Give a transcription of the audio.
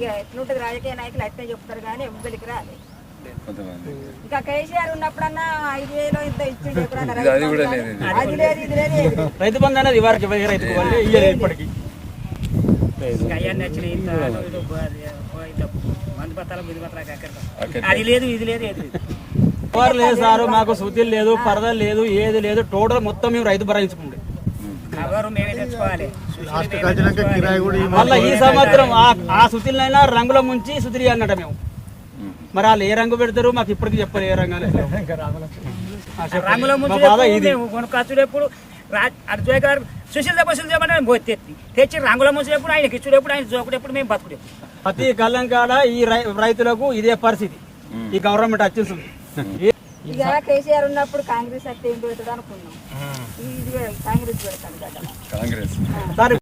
ఇక ఎట్లుంటది రాజకీయ నాయకులు అయితే చెప్తారు కానీ ఎవ్వరికి రాలేదు కొంతమంది. ఇంకా కేసీఆర్ ఉన్నప్పుడన్నా ఐదు వేలు ఇంత ఇది అది కూడా రైతు లేదు. బంధు అది లేదు ఇది లేదు. రైతు బంధు అనేది ఇయ్యలేదు ఇప్పటికి. అది, లేదు ఇది లేదు ఏది లేదు. ఎవరు లేదు సారు మాకు శృతులు లేదు పరదలు లేదు ఏది లేదు టోటల్ మొత్తం మేము రైతు భరించుకుండే మళ్ళీ ఈ సంవత్సరం ఆ- శృతులైనా రంగుల ముంచి శృతులు అన్నట మేము. మరి వాళ్ళు ఏ రంగు పెడతారు మాకు ఇప్పటికి చెప్పరు ఏ రంగు. రంగుల మా ముందు బాధ ఇది. మేము కొనుక్కొచ్చుడు ఎప్పుడు? అర్జుయ్ గారు సుశీల్ దెబ్బ అంటే పోయి తెచ్చి తెచ్చి రంగుల ముందు ఎప్పుడు ఆయన ఇచ్చుడు ఎప్పుడు ఆయన జోకుడు ఎప్పుడు మేము బతుకుడు ప్రతి కళ్ళం కాడ ఈ రైతులకు ఇదే పరిస్థితి. ఈ గవర్నమెంట్ వచ్చేసింది ఇక కేసీఆర్ ఉన్నప్పుడు కాంగ్రెస్ అయితే ఏం పెడతాడు అనుకున్నాం. ఇది కాంగ్రెస్ పెడతాడు కదా కాంగ్రెస్. సార్